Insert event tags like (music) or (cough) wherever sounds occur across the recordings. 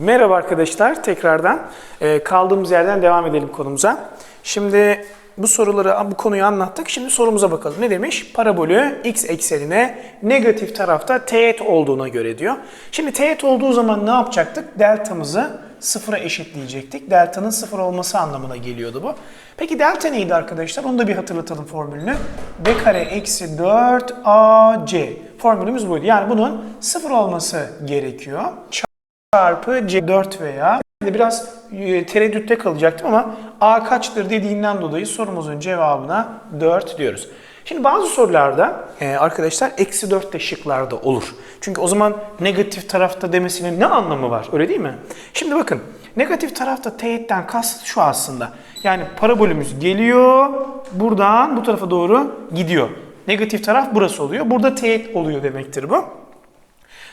Merhaba arkadaşlar tekrardan Ee, kaldığımız yerden devam edelim konumuza. Şimdi bu soruları bu konuyu anlattık. Şimdi sorumuza bakalım. Ne demiş? Parabolü x eksenine negatif tarafta teğet olduğuna göre diyor. Şimdi teğet olduğu zaman ne yapacaktık? Deltamızı sıfıra eşitleyecektik. Delta'nın sıfır olması anlamına geliyordu bu. Peki delta neydi arkadaşlar? Onu da bir hatırlatalım formülünü. b kare eksi 4 ac. Formülümüz buydu. Yani bunun sıfır olması gerekiyor çarpı C4 veya biraz e, tereddütte kalacaktım ama A kaçtır dediğinden dolayı sorumuzun cevabına 4 diyoruz. Şimdi bazı sorularda e, arkadaşlar eksi 4 de şıklarda olur. Çünkü o zaman negatif tarafta demesinin ne anlamı var öyle değil mi? Şimdi bakın negatif tarafta teğetten kast şu aslında. Yani parabolümüz geliyor buradan bu tarafa doğru gidiyor. Negatif taraf burası oluyor. Burada teğet oluyor demektir bu.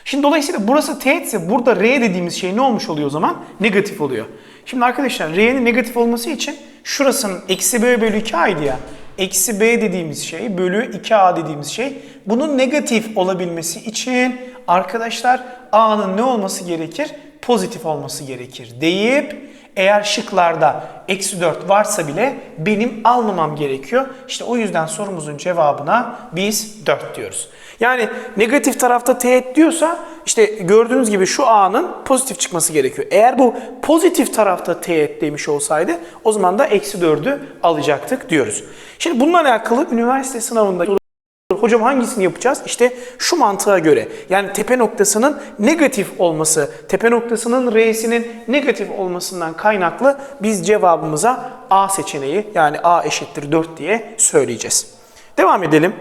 Şimdi dolayısıyla burası teğetse burada R dediğimiz şey ne olmuş oluyor o zaman? Negatif oluyor. Şimdi arkadaşlar R'nin negatif olması için şurasının eksi B bölü 2A'ydı ya. Eksi B dediğimiz şey bölü 2A dediğimiz şey. Bunun negatif olabilmesi için arkadaşlar A'nın ne olması gerekir? Pozitif olması gerekir deyip eğer şıklarda eksi 4 varsa bile benim almamam gerekiyor. İşte o yüzden sorumuzun cevabına biz 4 diyoruz. Yani negatif tarafta teğet diyorsa işte gördüğünüz gibi şu A'nın pozitif çıkması gerekiyor. Eğer bu pozitif tarafta teğet demiş olsaydı o zaman da eksi 4'ü alacaktık diyoruz. Şimdi bununla alakalı üniversite sınavında Hocam hangisini yapacağız? İşte şu mantığa göre. Yani tepe noktasının negatif olması, tepe noktasının R'sinin negatif olmasından kaynaklı biz cevabımıza A seçeneği yani A eşittir 4 diye söyleyeceğiz. Devam edelim.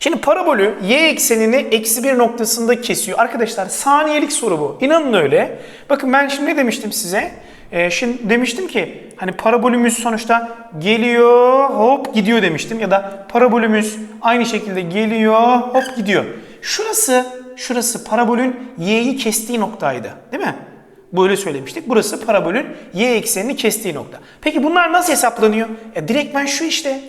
Şimdi parabolü y eksenini eksi bir noktasında kesiyor. Arkadaşlar saniyelik soru bu. İnanın öyle. Bakın ben şimdi ne demiştim size? Ee, şimdi demiştim ki hani parabolümüz sonuçta geliyor hop gidiyor demiştim. Ya da parabolümüz aynı şekilde geliyor hop gidiyor. Şurası şurası parabolün y'yi kestiği noktaydı değil mi? Böyle söylemiştik. Burası parabolün y eksenini kestiği nokta. Peki bunlar nasıl hesaplanıyor? E, direkt ben şu işte.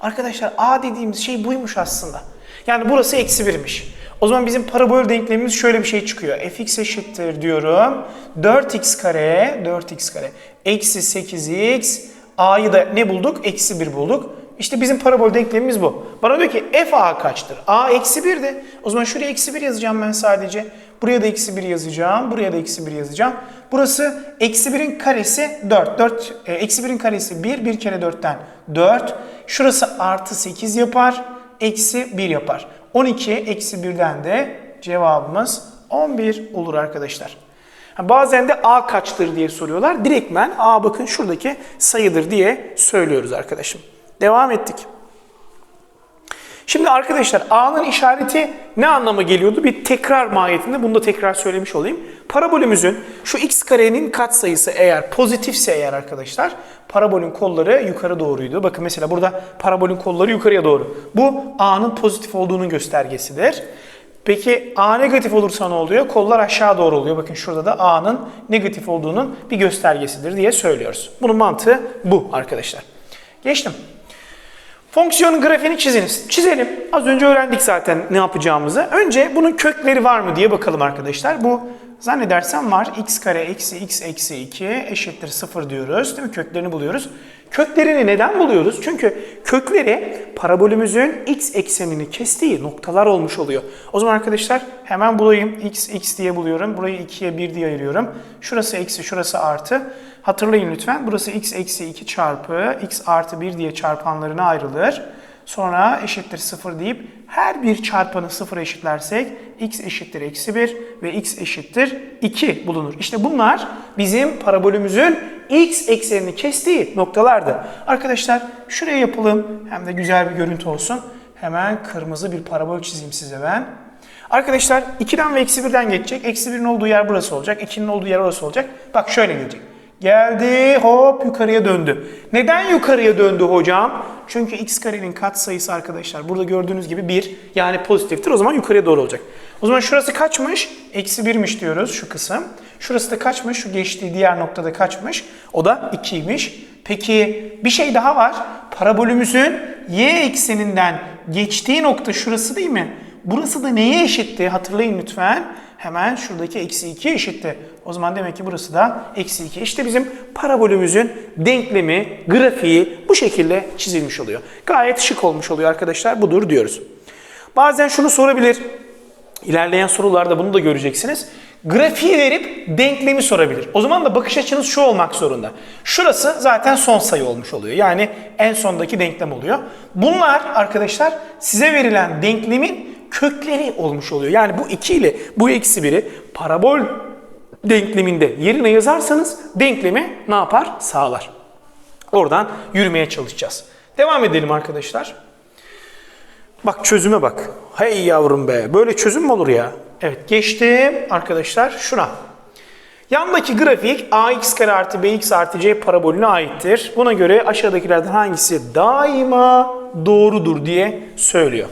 Arkadaşlar a dediğimiz şey buymuş aslında. Yani burası eksi birmiş. O zaman bizim parabol denklemimiz şöyle bir şey çıkıyor. fx eşittir diyorum. 4x kare, 4x kare eksi 8x a'yı da ne bulduk? Eksi 1 bulduk. İşte bizim parabol denklemimiz bu. Bana diyor ki f a kaçtır? a eksi 1'di. O zaman şuraya eksi 1 yazacağım ben sadece. Buraya da eksi 1 yazacağım. Buraya da eksi 1 yazacağım. Burası eksi 1'in karesi 4. 4 e, eksi 1'in karesi 1. 1 kere 4'ten 4. Şurası artı 8 yapar. Eksi 1 yapar. 12 eksi 1'den de cevabımız 11 olur arkadaşlar. Bazen de A kaçtır diye soruyorlar. Direktmen A bakın şuradaki sayıdır diye söylüyoruz arkadaşım. Devam ettik. Şimdi arkadaşlar A'nın işareti ne anlama geliyordu? Bir tekrar mahiyetinde bunu da tekrar söylemiş olayım. Parabolümüzün şu x karenin katsayısı eğer pozitifse eğer arkadaşlar parabolün kolları yukarı doğruydu. Bakın mesela burada parabolün kolları yukarıya doğru. Bu A'nın pozitif olduğunun göstergesidir. Peki A negatif olursa ne oluyor? Kollar aşağı doğru oluyor. Bakın şurada da A'nın negatif olduğunun bir göstergesidir diye söylüyoruz. Bunun mantığı bu arkadaşlar. Geçtim. Fonksiyonun grafiğini çiziniz. Çizelim. Az önce öğrendik zaten ne yapacağımızı. Önce bunun kökleri var mı diye bakalım arkadaşlar. Bu zannedersem var. x kare eksi x eksi 2 eşittir 0 diyoruz. Değil mi? Köklerini buluyoruz. Köklerini neden buluyoruz? Çünkü kökleri parabolümüzün x eksenini kestiği noktalar olmuş oluyor. O zaman arkadaşlar hemen bulayım. x, x diye buluyorum. Burayı 2'ye 1 diye ayırıyorum. Şurası eksi, şurası artı. Hatırlayın lütfen. Burası x eksi 2 çarpı x artı 1 diye çarpanlarına ayrılır. Sonra eşittir 0 deyip her bir çarpanı 0 eşitlersek x eşittir eksi 1 ve x eşittir 2 bulunur. İşte bunlar bizim parabolümüzün x eksenini kestiği noktalardı. Arkadaşlar şuraya yapalım. Hem de güzel bir görüntü olsun. Hemen kırmızı bir parabol çizeyim size ben. Arkadaşlar 2'den ve eksi 1'den geçecek. Eksi 1'in olduğu yer burası olacak. 2'nin olduğu yer orası olacak. Bak şöyle gelecek. Geldi hop yukarıya döndü. Neden yukarıya döndü hocam? Çünkü x karenin katsayısı arkadaşlar burada gördüğünüz gibi 1 yani pozitiftir. O zaman yukarıya doğru olacak. O zaman şurası kaçmış? Eksi 1'miş diyoruz şu kısım. Şurası da kaçmış? Şu geçtiği diğer noktada kaçmış? O da 2'ymiş. Peki bir şey daha var. Parabolümüzün y ekseninden geçtiği nokta şurası değil mi? Burası da neye eşitti? Hatırlayın lütfen. Hemen şuradaki eksi 2 eşitti. O zaman demek ki burası da eksi 2. İşte bizim parabolümüzün denklemi, grafiği bu şekilde çizilmiş oluyor. Gayet şık olmuş oluyor arkadaşlar. Budur diyoruz. Bazen şunu sorabilir. İlerleyen sorularda bunu da göreceksiniz. Grafiği verip denklemi sorabilir. O zaman da bakış açınız şu olmak zorunda. Şurası zaten son sayı olmuş oluyor. Yani en sondaki denklem oluyor. Bunlar arkadaşlar size verilen denklemin kökleri olmuş oluyor. Yani bu 2 ile bu eksi 1'i parabol denkleminde yerine yazarsanız denklemi ne yapar? Sağlar. Oradan yürümeye çalışacağız. Devam edelim arkadaşlar. Bak çözüme bak. Hey yavrum be. Böyle çözüm mü olur ya? Evet geçtim arkadaşlar şuna. Yandaki grafik ax kare artı bx artı c parabolüne aittir. Buna göre aşağıdakilerden hangisi daima doğrudur diye söylüyor.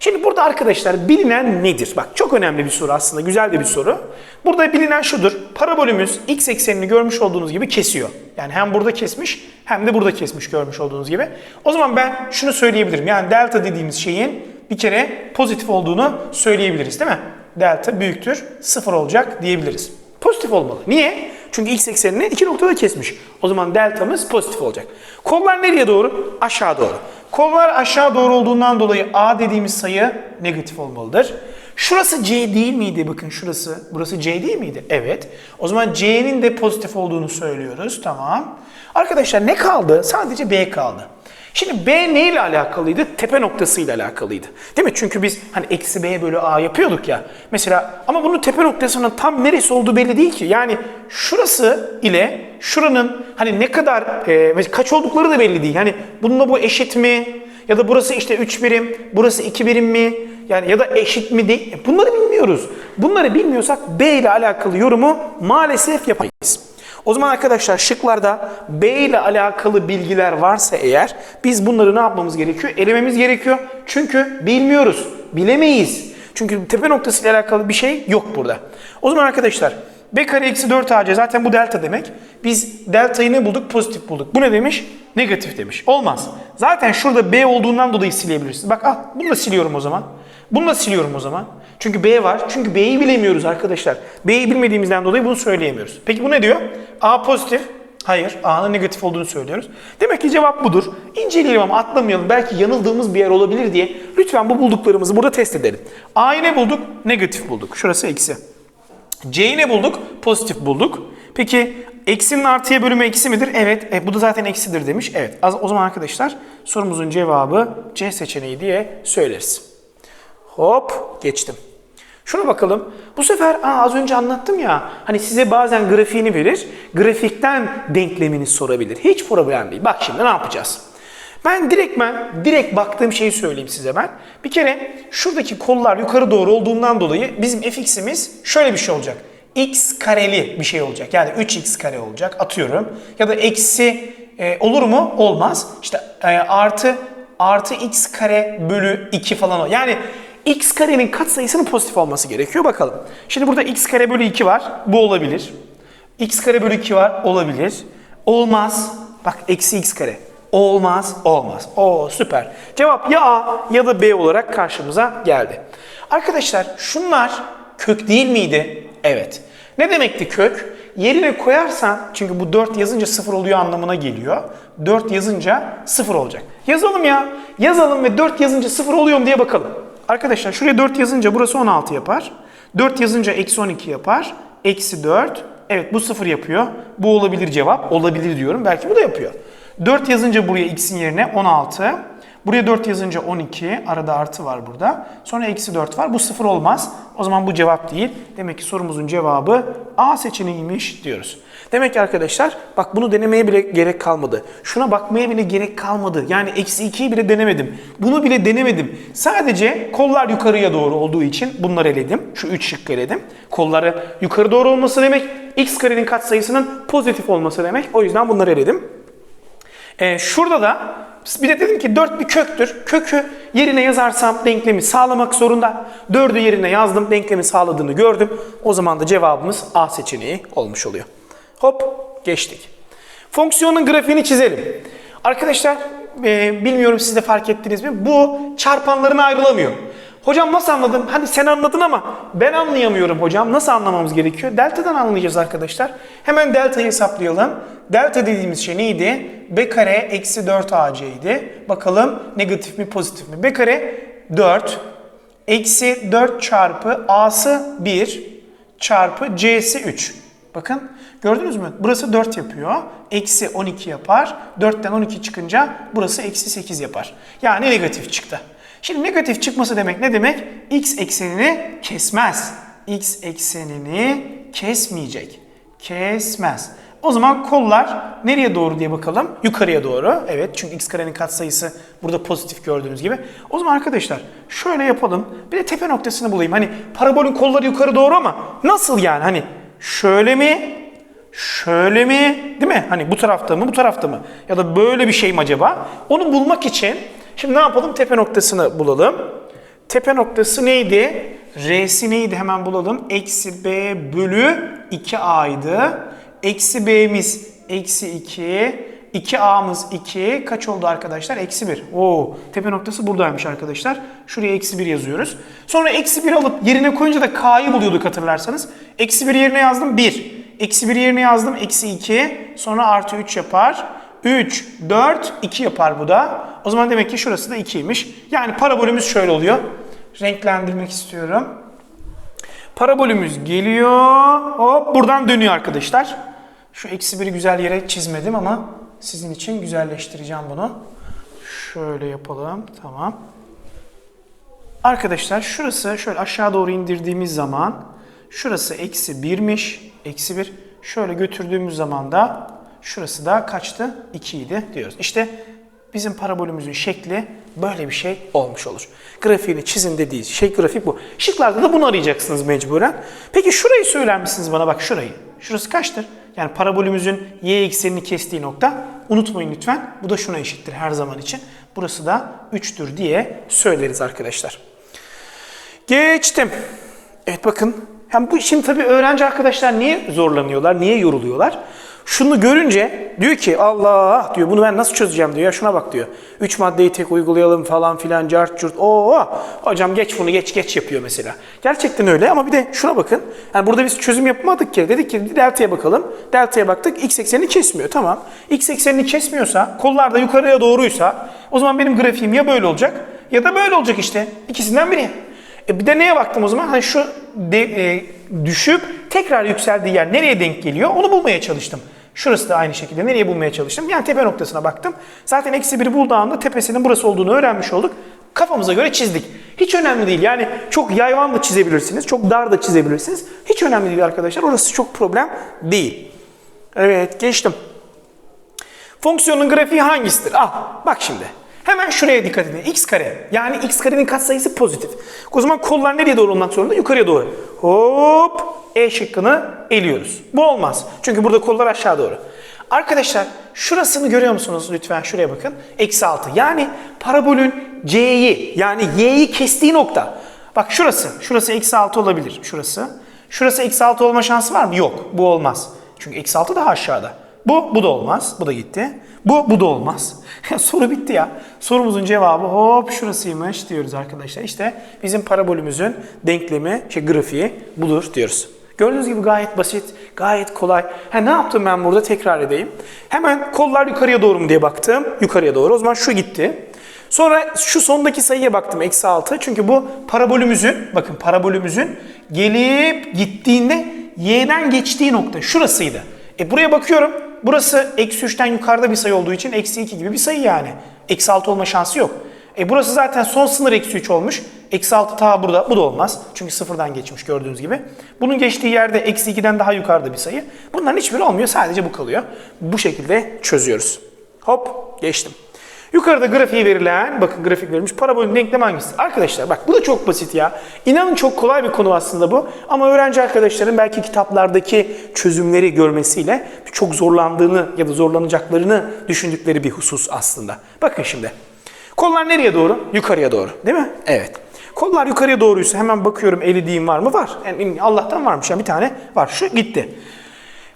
Şimdi burada arkadaşlar bilinen nedir? Bak çok önemli bir soru aslında. Güzel de bir soru. Burada bilinen şudur. Parabolümüz x eksenini görmüş olduğunuz gibi kesiyor. Yani hem burada kesmiş hem de burada kesmiş görmüş olduğunuz gibi. O zaman ben şunu söyleyebilirim. Yani delta dediğimiz şeyin bir kere pozitif olduğunu söyleyebiliriz değil mi? Delta büyüktür sıfır olacak diyebiliriz. Pozitif olmalı. Niye? Çünkü x eksenini iki noktada kesmiş. O zaman deltamız pozitif olacak. Kollar nereye doğru? Aşağı doğru. Kollar aşağı doğru olduğundan dolayı a dediğimiz sayı negatif olmalıdır. Şurası c değil miydi? Bakın şurası. Burası c değil miydi? Evet. O zaman c'nin de pozitif olduğunu söylüyoruz. Tamam. Arkadaşlar ne kaldı? Sadece b kaldı. Şimdi B neyle alakalıydı? Tepe noktasıyla alakalıydı. Değil mi? Çünkü biz hani eksi B bölü A yapıyorduk ya. Mesela ama bunun tepe noktasının tam neresi olduğu belli değil ki. Yani şurası ile şuranın hani ne kadar e, kaç oldukları da belli değil. Hani bununla bu eşit mi? Ya da burası işte 3 birim, burası 2 birim mi? Yani ya da eşit mi değil? Bunları bilmiyoruz. Bunları bilmiyorsak B ile alakalı yorumu maalesef yapamayız. O zaman arkadaşlar şıklarda B ile alakalı bilgiler varsa eğer biz bunları ne yapmamız gerekiyor? Elememiz gerekiyor. Çünkü bilmiyoruz. Bilemeyiz. Çünkü tepe noktası ile alakalı bir şey yok burada. O zaman arkadaşlar B kare eksi 4 AC zaten bu delta demek. Biz deltayı ne bulduk? Pozitif bulduk. Bu ne demiş? Negatif demiş. Olmaz. Zaten şurada B olduğundan dolayı silebilirsiniz. Bak al bunu da siliyorum o zaman. Bunu da siliyorum o zaman. Çünkü B var. Çünkü B'yi bilemiyoruz arkadaşlar. B'yi bilmediğimizden dolayı bunu söyleyemiyoruz. Peki bu ne diyor? A pozitif. Hayır. A'nın negatif olduğunu söylüyoruz. Demek ki cevap budur. İnceleyelim ama atlamayalım. Belki yanıldığımız bir yer olabilir diye lütfen bu bulduklarımızı burada test edelim. A'yı ne bulduk? Negatif bulduk. Şurası eksi. C'yi ne bulduk? Pozitif bulduk. Peki eksinin artıya bölümü eksi midir? Evet. E, bu da zaten eksidir demiş. Evet. O zaman arkadaşlar sorumuzun cevabı C seçeneği diye söyleriz. Hop geçtim. Şuna bakalım. Bu sefer aa, az önce anlattım ya. Hani size bazen grafiğini verir. Grafikten denklemini sorabilir. Hiç problem değil. Bak şimdi ne yapacağız? Ben direkt ben direkt baktığım şeyi söyleyeyim size ben. Bir kere şuradaki kollar yukarı doğru olduğundan dolayı bizim fx'imiz şöyle bir şey olacak. x kareli bir şey olacak. Yani 3x kare olacak atıyorum. Ya da eksi e, olur mu? Olmaz. İşte e, artı artı x kare bölü 2 falan. Yani x karenin katsayısının pozitif olması gerekiyor. Bakalım. Şimdi burada x kare bölü 2 var. Bu olabilir. x kare bölü 2 var. Olabilir. Olmaz. Bak eksi x kare. Olmaz. Olmaz. Oo süper. Cevap ya A ya da B olarak karşımıza geldi. Arkadaşlar şunlar kök değil miydi? Evet. Ne demekti kök? Yerine koyarsan çünkü bu 4 yazınca 0 oluyor anlamına geliyor. 4 yazınca 0 olacak. Yazalım ya. Yazalım ve 4 yazınca 0 oluyor mu diye bakalım. Arkadaşlar şuraya 4 yazınca burası 16 yapar. 4 yazınca eksi 12 yapar. Eksi 4. Evet bu 0 yapıyor. Bu olabilir cevap. Olabilir diyorum. Belki bu da yapıyor. 4 yazınca buraya x'in yerine 16. Buraya 4 yazınca 12. Arada artı var burada. Sonra eksi 4 var. Bu 0 olmaz. O zaman bu cevap değil. Demek ki sorumuzun cevabı A seçeneğiymiş diyoruz. Demek ki arkadaşlar bak bunu denemeye bile gerek kalmadı. Şuna bakmaya bile gerek kalmadı. Yani eksi 2'yi bile denemedim. Bunu bile denemedim. Sadece kollar yukarıya doğru olduğu için bunları eledim. Şu 3 şıkkı eledim. Kolları yukarı doğru olması demek x karenin katsayısının pozitif olması demek. O yüzden bunları eledim. Ee, şurada da bir de dedim ki 4 bir köktür. Kökü yerine yazarsam denklemi sağlamak zorunda. 4'ü yerine yazdım. Denklemi sağladığını gördüm. O zaman da cevabımız A seçeneği olmuş oluyor. Hop geçtik. Fonksiyonun grafiğini çizelim. Arkadaşlar e, bilmiyorum siz de fark ettiniz mi? Bu çarpanlarına ayrılamıyor. Hocam nasıl anladın? Hadi sen anladın ama ben anlayamıyorum hocam. Nasıl anlamamız gerekiyor? Delta'dan anlayacağız arkadaşlar. Hemen delta'yı hesaplayalım. Delta dediğimiz şey neydi? B kare eksi 4 AC idi. Bakalım negatif mi pozitif mi? B kare 4 eksi 4 çarpı A'sı 1 çarpı C'si 3. Bakın gördünüz mü? Burası 4 yapıyor. Eksi 12 yapar. 4'ten 12 çıkınca burası eksi 8 yapar. Yani negatif çıktı. Şimdi negatif çıkması demek ne demek? X eksenini kesmez. X eksenini kesmeyecek. Kesmez. O zaman kollar nereye doğru diye bakalım. Yukarıya doğru. Evet çünkü x karenin katsayısı burada pozitif gördüğünüz gibi. O zaman arkadaşlar şöyle yapalım. Bir de tepe noktasını bulayım. Hani parabolün kolları yukarı doğru ama nasıl yani? Hani şöyle mi? Şöyle mi? Değil mi? Hani bu tarafta mı? Bu tarafta mı? Ya da böyle bir şey mi acaba? Onu bulmak için şimdi ne yapalım? Tepe noktasını bulalım. Tepe noktası neydi? R'si neydi? Hemen bulalım. Eksi B bölü 2A'ydı. Eksi B'miz eksi 2. 2A'mız 2. Kaç oldu arkadaşlar? Eksi 1. Oo, tepe noktası buradaymış arkadaşlar. Şuraya eksi 1 yazıyoruz. Sonra eksi 1 alıp yerine koyunca da K'yı buluyorduk hatırlarsanız. Eksi 1 yerine yazdım 1. Eksi 1 yerine yazdım eksi 2. Sonra artı 3 yapar. 3, 4, 2 yapar bu da. O zaman demek ki şurası da 2'ymiş. Yani parabolümüz şöyle oluyor. Renklendirmek istiyorum. Parabolümüz geliyor. Hop buradan dönüyor arkadaşlar. Şu eksi biri güzel yere çizmedim ama sizin için güzelleştireceğim bunu. Şöyle yapalım. Tamam. Arkadaşlar şurası şöyle aşağı doğru indirdiğimiz zaman şurası eksi 1'miş. Eksi 1. Şöyle götürdüğümüz zaman da şurası da kaçtı? 2 idi diyoruz. İşte bizim parabolümüzün şekli böyle bir şey olmuş olur. Grafiğini çizin dediği şey grafik bu. Şıklarda da bunu arayacaksınız mecburen. Peki şurayı söyler misiniz bana bak şurayı. Şurası kaçtır? Yani parabolümüzün y eksenini kestiği nokta. Unutmayın lütfen. Bu da şuna eşittir her zaman için. Burası da 3'tür diye söyleriz arkadaşlar. Geçtim. Evet bakın. Hem bu şimdi tabii öğrenci arkadaşlar niye zorlanıyorlar, niye yoruluyorlar? Şunu görünce diyor ki Allah diyor bunu ben nasıl çözeceğim diyor. Ya şuna bak diyor. Üç maddeyi tek uygulayalım falan filan cart curt. Oo hocam geç bunu geç geç yapıyor mesela. Gerçekten öyle ama bir de şuna bakın. Yani burada biz çözüm yapmadık ki. Dedik ki delta'ya bakalım. Delta'ya baktık x eksenini kesmiyor. Tamam. X eksenini kesmiyorsa kollar da yukarıya doğruysa o zaman benim grafiğim ya böyle olacak ya da böyle olacak işte. İkisinden biri. E bir de neye baktım o zaman? Hani şu de, e, düşüp tekrar yükseldiği yer nereye denk geliyor? Onu bulmaya çalıştım. Şurası da aynı şekilde nereye bulmaya çalıştım? Yani tepe noktasına baktım. Zaten eksi biri bulduğu anda tepesinin burası olduğunu öğrenmiş olduk. Kafamıza göre çizdik. Hiç önemli değil. Yani çok yayvan da çizebilirsiniz. Çok dar da çizebilirsiniz. Hiç önemli değil arkadaşlar. Orası çok problem değil. Evet geçtim. Fonksiyonun grafiği hangisidir? Al bak şimdi. Hemen şuraya dikkat edin. x kare. Yani x karenin katsayısı pozitif. O zaman kollar nereye doğru olmak zorunda? Yukarıya doğru. Hop. E şıkkını eliyoruz. Bu olmaz. Çünkü burada kollar aşağı doğru. Arkadaşlar şurasını görüyor musunuz? Lütfen şuraya bakın. Eksi 6. Yani parabolün C'yi yani Y'yi kestiği nokta. Bak şurası. Şurası eksi 6 olabilir. Şurası. Şurası eksi 6 olma şansı var mı? Yok. Bu olmaz. Çünkü eksi 6 daha aşağıda. Bu, bu da olmaz. Bu da gitti. Bu, bu da olmaz. (laughs) Soru bitti ya. Sorumuzun cevabı hop şurasıymış diyoruz arkadaşlar. İşte bizim parabolümüzün denklemi, şey grafiği budur diyoruz. Gördüğünüz gibi gayet basit, gayet kolay. Ha, ne yaptım ben burada tekrar edeyim. Hemen kollar yukarıya doğru mu diye baktım. Yukarıya doğru. O zaman şu gitti. Sonra şu sondaki sayıya baktım eksi 6. Çünkü bu parabolümüzün, bakın parabolümüzün gelip gittiğinde y'den geçtiği nokta şurasıydı. E buraya bakıyorum. Burası eksi 3'ten yukarıda bir sayı olduğu için eksi 2 gibi bir sayı yani. Eksi 6 olma şansı yok. E burası zaten son sınır eksi 3 olmuş. Eksi 6 ta burada. Bu da olmaz. Çünkü sıfırdan geçmiş gördüğünüz gibi. Bunun geçtiği yerde eksi 2'den daha yukarıda bir sayı. Bunların hiçbiri olmuyor. Sadece bu kalıyor. Bu şekilde çözüyoruz. Hop geçtim. Yukarıda grafiği verilen, bakın grafik verilmiş parabolün denklemi hangisi? Arkadaşlar bak bu da çok basit ya. İnanın çok kolay bir konu aslında bu. Ama öğrenci arkadaşların belki kitaplardaki çözümleri görmesiyle çok zorlandığını ya da zorlanacaklarını düşündükleri bir husus aslında. Bakın şimdi. Kollar nereye doğru? Yukarıya doğru. Değil mi? Evet. Kollar yukarıya doğruysa hemen bakıyorum elidiğim var mı? Var. Yani Allah'tan varmış. Yani bir tane var. Şu gitti.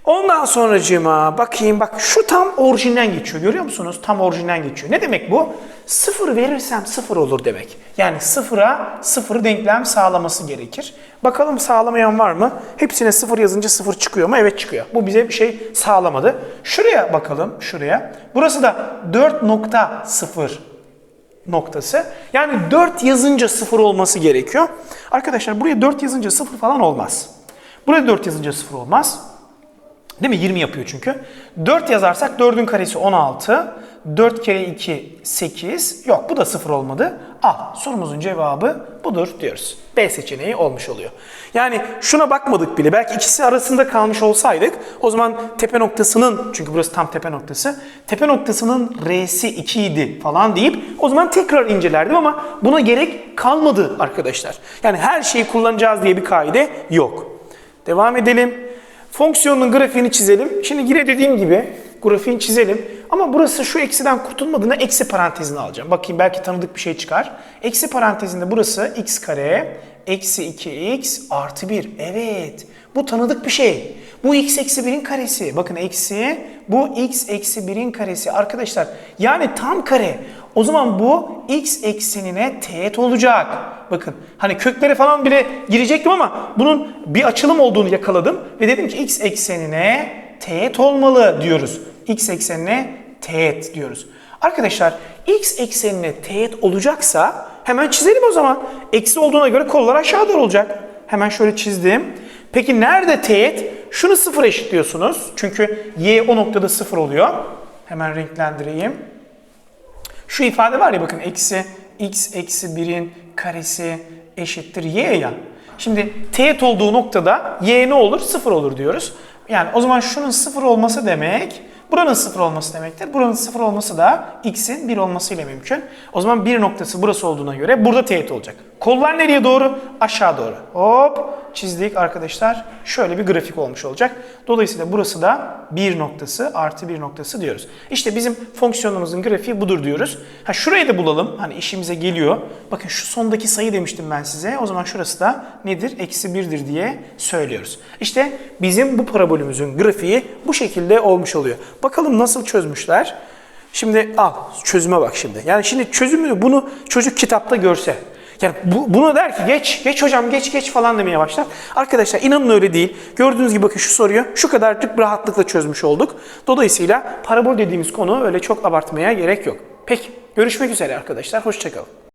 Ondan sonracığıma bakayım bak şu tam orijinden geçiyor görüyor musunuz? Tam orijinden geçiyor. Ne demek bu? Sıfır verirsem sıfır olur demek. Yani sıfıra sıfır denklem sağlaması gerekir. Bakalım sağlamayan var mı? Hepsine sıfır yazınca sıfır çıkıyor mu? Evet çıkıyor. Bu bize bir şey sağlamadı. Şuraya bakalım şuraya. Burası da 4.0 noktası. Yani 4 yazınca 0 olması gerekiyor. Arkadaşlar buraya 4 yazınca 0 falan olmaz. Buraya 4 yazınca 0 olmaz. Değil mi? 20 yapıyor çünkü. 4 yazarsak 4'ün karesi 16. 4 kere 2 8. Yok bu da 0 olmadı. Al sorumuzun cevabı budur diyoruz. B seçeneği olmuş oluyor. Yani şuna bakmadık bile. Belki ikisi arasında kalmış olsaydık o zaman tepe noktasının çünkü burası tam tepe noktası. Tepe noktasının R'si 2 idi falan deyip o zaman tekrar incelerdim ama buna gerek kalmadı arkadaşlar. Yani her şeyi kullanacağız diye bir kaide yok. Devam edelim. Fonksiyonun grafiğini çizelim. Şimdi yine dediğim gibi grafiğini çizelim. Ama burası şu eksiden kurtulmadığında eksi parantezini alacağım. Bakayım belki tanıdık bir şey çıkar. Eksi parantezinde burası x kare eksi 2x artı 1. Evet bu tanıdık bir şey. Bu x eksi 1'in karesi. Bakın eksi bu x eksi 1'in karesi. Arkadaşlar yani tam kare. O zaman bu x eksenine teğet olacak. Bakın hani köklere falan bile girecektim ama bunun bir açılım olduğunu yakaladım. Ve dedim ki x eksenine teğet olmalı diyoruz. x eksenine teğet diyoruz. Arkadaşlar x eksenine teğet olacaksa hemen çizelim o zaman. Eksi olduğuna göre kollar aşağı doğru olacak. Hemen şöyle çizdim. Peki nerede teğet? Şunu sıfır eşitliyorsunuz. Çünkü y o noktada sıfır oluyor. Hemen renklendireyim. Şu ifade var ya bakın eksi x eksi 1'in karesi eşittir y ya. Şimdi teğet olduğu noktada y ne olur? Sıfır olur diyoruz. Yani o zaman şunun sıfır olması demek buranın sıfır olması demektir. Buranın sıfır olması da x'in 1 olmasıyla mümkün. O zaman bir noktası burası olduğuna göre burada teğet olacak. Kollar nereye doğru? Aşağı doğru. Hop çizdik arkadaşlar. Şöyle bir grafik olmuş olacak. Dolayısıyla burası da bir noktası artı bir noktası diyoruz. İşte bizim fonksiyonumuzun grafiği budur diyoruz. Ha şurayı da bulalım. Hani işimize geliyor. Bakın şu sondaki sayı demiştim ben size. O zaman şurası da nedir? Eksi birdir diye söylüyoruz. İşte bizim bu parabolümüzün grafiği bu şekilde olmuş oluyor. Bakalım nasıl çözmüşler. Şimdi al çözüme bak şimdi. Yani şimdi çözümünü bunu çocuk kitapta görse. Yani bu, bunu der ki geç, geç hocam geç geç falan demeye başlar. Arkadaşlar inanın öyle değil. Gördüğünüz gibi bakın şu soruyu şu kadarcık rahatlıkla çözmüş olduk. Dolayısıyla parabol dediğimiz konu öyle çok abartmaya gerek yok. Peki görüşmek üzere arkadaşlar. Hoşçakalın.